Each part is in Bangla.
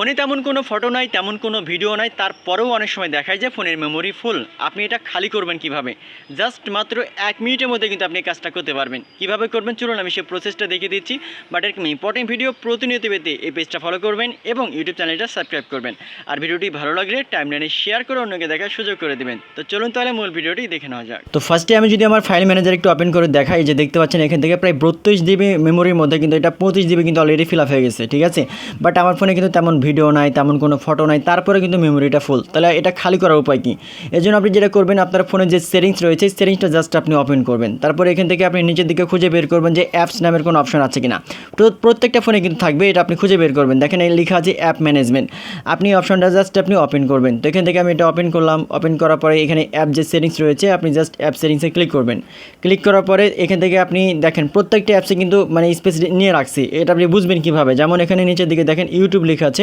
ফোনে তেমন কোনো ফটো নাই, তেমন কোনো ভিডিও নাই, তারপরেও অনেক সময় দেখায় যে ফোনের মেমোরি ফুল আপনি এটা খালি করবেন কীভাবে? জাস্ট মাত্র এক মিনিটের মধ্যে কিন্তু আপনি কাজটা করতে পারবেন। কীভাবে করবেন? চলুন আমি সেই প্রসেসটা দেখিয়ে দিচ্ছি বাট এরকম ইম্পর্টেন্ট ভিডিও প্রতিনিয়ত পেতে এই পেজটা ফলো করবেন এবং ইউটিউব চ্যানেলটা সাবস্ক্রাইব করবেন। আর ভিডিওটি ভালো লাগলে টাইমলাইনে শেয়ার করে অন্যকে দেখার সুযোগ করে দেবেন। তো চলুন তাহলে মূল ভিডিওটি দেখে নেওয়া যাক। তো ফার্স্টে আমি যদি আমার ফাইল ম্যানেজার একটু ওপেন করে দেখাই যে দেখতে পাচ্ছেন, এখান থেকে প্রায় বত্রিশ জিবি মেমোরির মধ্যে কিন্তু এটা পঁচিশ জিবি কিন্তু অলরেডি ফিল আপ হয়ে গেছে, ঠিক আছে? বাট আমার ফোনে কিন্তু তেমন ভিডিও নাই, তেমন কোনো ফটো নাই, তারপরে কিন্তু মেমোরিটা ফুল তাহলে এটা খালি করার উপায় কি? এই জন্য আপনি যেটা করবেন, আপনার ফোনে যে সেটিংস রয়েছে সেটিংসটা জাস্ট আপনি ওপেন করবেন। তারপরে এখান থেকে আপনি নিচের দিকে খুঁজে বের করবেন যে অ্যাপস নামের কোনো অপশন আছে কিনা। তো প্রত্যেকটা ফোনে কিন্তু থাকবে, এটা আপনি খুঁজে বের করবেন। দেখেন এই লেখা আছে অ্যাপ ম্যানেজমেন্ট আপনি অপশনটা জাস্ট আপনি ওপেন করবেন। তো এখান থেকে আমি এটা ওপেন করলাম। ওপেন করার পরে এখানে অ্যাপ যে সেটিংস রয়েছে, আপনি জাস্ট অ্যাপ সেটিংসে ক্লিক করবেন। ক্লিক করার পরে এখান থেকে আপনি দেখেন, প্রত্যেকটা অ্যাপসে কিন্তু মানে স্পেস নিয়ে রাখছি। এটা আপনি বুঝবেন কীভাবে? যেমন এখানে নিচের দিকে দেখেন ইউটিউব লেখা আছে।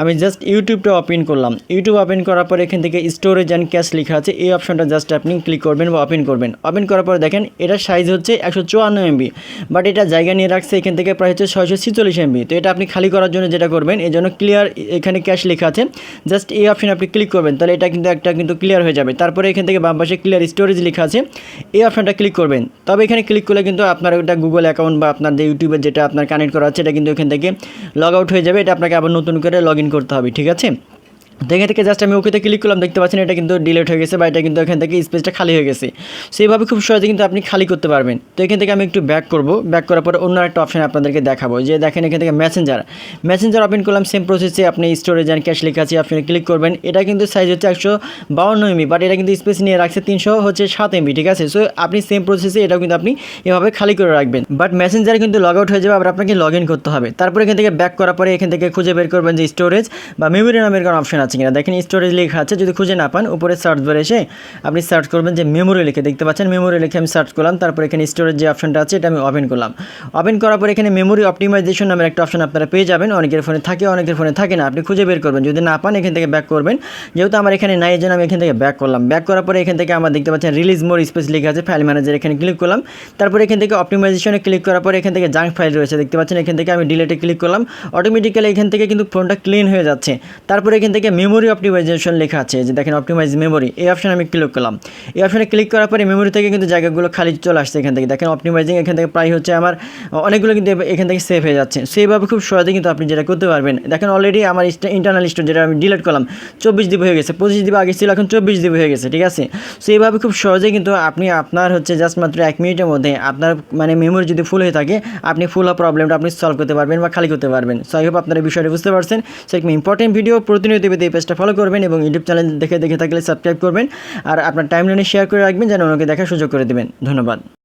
আমি জাস্ট ইউটিউবটা ওপেন করলাম। ইউটিউব ওপেন করার পর এখান থেকে স্টোরেজ অ্যান্ড ক্যাশ লেখা আছে। এই অপশনটা জাস্ট আপনি ক্লিক করবেন বা ওপেন করবেন। ওপেন করার পরে দেখেন, এটার সাইজ হচ্ছে একশো চুয়ান্ন এমবি বাট এটা জায়গা নিয়ে রাখছে এখান থেকে প্রায় হচ্ছে ছয়শো ছিচল্লিশ এমবি তো এটা আপনি খালি করার জন্য যেটা করবেন, এই জন্য ক্লিয়ার এখানে ক্যাশ লেখা আছে। জাস্ট এই অপশনে আপনি ক্লিক করবেন, তাহলে এটা কিন্তু একটা কিন্তু ক্লিয়ার হয়ে যাবে। তারপরে এখান থেকে বাম পাশে ক্লিয়ার স্টোরেজ লেখা আছে। এই অপশনটা ক্লিক করবেন। তবে এখানে ক্লিক করলে কিন্তু আপনার ওটা গুগল অ্যাকাউন্ট বা আপনার যে ইউটিউবের যেটা আপনার কানেক্ট করা আছে, এটা কিন্তু এখান থেকে লগ আউট হয়ে যাবে। এটা আপনাকে আবার নতুন করে লগ করতে হবে ঠিক আছে? তো এখান থেকে জাস্ট আমি ওকেতে ক্লিক করলাম, দেখতে পাচ্ছেন এটা কিন্তু ডিলেট হয়ে গেছে বা এটা কিন্তু এখান থেকে স্পেসটা খালি হয়ে গেছে। সেইভাবে খুব সহজে কিন্তু আপনি খালি করতে পারবেন। তো, এখান থেকে আমি একটু ব্যাক করব। ব্যাক করার পরে অন্য একটা অপশন আপনাদেরকে দেখাবো। যে দেখেন, এখান থেকে মেসেঞ্জার মেসেঞ্জার ওপেন করলাম সেম প্রসেসে আপনি স্টোরেজ অ্যান্ড ক্যাশ লেখা আছে, আপনি ক্লিক করবেন। এটা কিন্তু সাইজ হচ্ছে একশো বাউন্ন এমবি বাট এটা কিন্তু স্পেস নিয়ে রাখছে তিনশো হচ্ছে সাত এমবি ঠিক আছে? সো আপনি সেম প্রসেসে এটাও কিন্তু আপনি এভাবে খালি করে রাখবেন। বাট মেসেঞ্জার কিন্তু লগ আউট হয়ে যাবে, আবার আপনাকে লগ ইন করতে হবে। তারপরে এখান থেকে ব্যাক করার পরে এখান থেকে খুঁজে বের করবেন যে স্টোরেজ বা মেমোরি নামের কোনো অপশন আছে কিনা? দেখেন স্টোরেজ লেখা আছে, যদি খুঁজে না পান, উপরে সার্চ বারে এসে আপনি সার্চ করবেন যে মেমোরি লিখে দেখতে পাচ্ছেন। মেমোরি লিখে আমি সার্চ করলাম, তারপর এখানে স্টোরেজ যে অপশনটা আছে, এটা আমি ওপেন করলাম। ওপেন করার পর এখানে মেমোরি অপটিমাইজেশন নামের একটা অপশন আপনারা পেয়ে যাবেন। অনেকের ফোনে থাকে, অনেকের ফোনে থাকে না। আপনি খুঁজে বের করবেন। যদি না পান, এখান থেকে ব্যাক করবেন। যেহেতু আমার এখানে নাই জন্য আমি এখান থেকে ব্যাক করলাম। ব্যাক করার পরে এখান থেকে আমার দেখতে পাচ্ছেন রিলিজ মোর স্পেস লেখা আছে ফাইল ম্যানেজার এখানে ক্লিক করলাম। তারপর এখান থেকে অপটিমাইজেশনে ক্লিক করার পরে এখান থেকে জাঙ্ক ফাইল রয়েছে, দেখতে পাচ্ছেন। এখান থেকে আমি ডিলেটে ক্লিক করলাম। অটোমেটিক্যালি এখান থেকে কিন্তু ফোনটা ক্লিন হয়ে যাচ্ছে। তারপরে এখান থেকে মেমোরি অপটিমাইজেশন লেখা আছে যে দেখেন অপটিমাইজ মেমোরি এই অপশনে আমি ক্লিক করলাম। এই অপশনে ক্লিক করার পরে মেমোরি থেকে কিন্তু জায়গাগুলো খালি চলে আসছে এখান থেকে। দেখেন অপটিমাইজিং এখান থেকে প্রায় হচ্ছে আমার, অনেকগুলো কিন্তু এখান থেকে সেভ হয়ে যাচ্ছে। সেইভাবে খুব সহজে কিন্তু আপনি যেটা করতে পারবেন। দেখেন অলরেডি আমার ইন্টারনাল স্টোর যেটা আমি ডিলিট করলাম, চব্বিশ দিবি হয়ে গেছে, পঁচিশ দিবি আগে ছিল, এখন চব্বিশ দিবি হয়ে গেছে, ঠিক আছে? সো এইভাবে খুব সহজে কিন্তু আপনি আপনার হচ্ছে জাস্ট মাত্র এক মিনিটের মধ্যে আপনার মানে মেমোরি যদি ফুল হয়ে থাকে, আপনি ফুল হওয়া প্রবলেমটা আপনি সলভ করতে পারবেন বা খালি করতে পারবেন। সো আই হোপ আপনারা বিষয়টা বুঝতে পারছেন। সেরকম ইম্পর্টেন্ট ভিডিও প্রতিনিয়ত এই পেজটা ফলো করবেন এবং ইউটিউব চ্যানেল দেখে দেখে থাকলে সাবস্ক্রাইব করবেন। আর আপনার টাইম লাইনে শেয়ার করে রাখবেন, যেন ওনাকে দেখার সুযোগ করে দেবেন। ধন্যবাদ।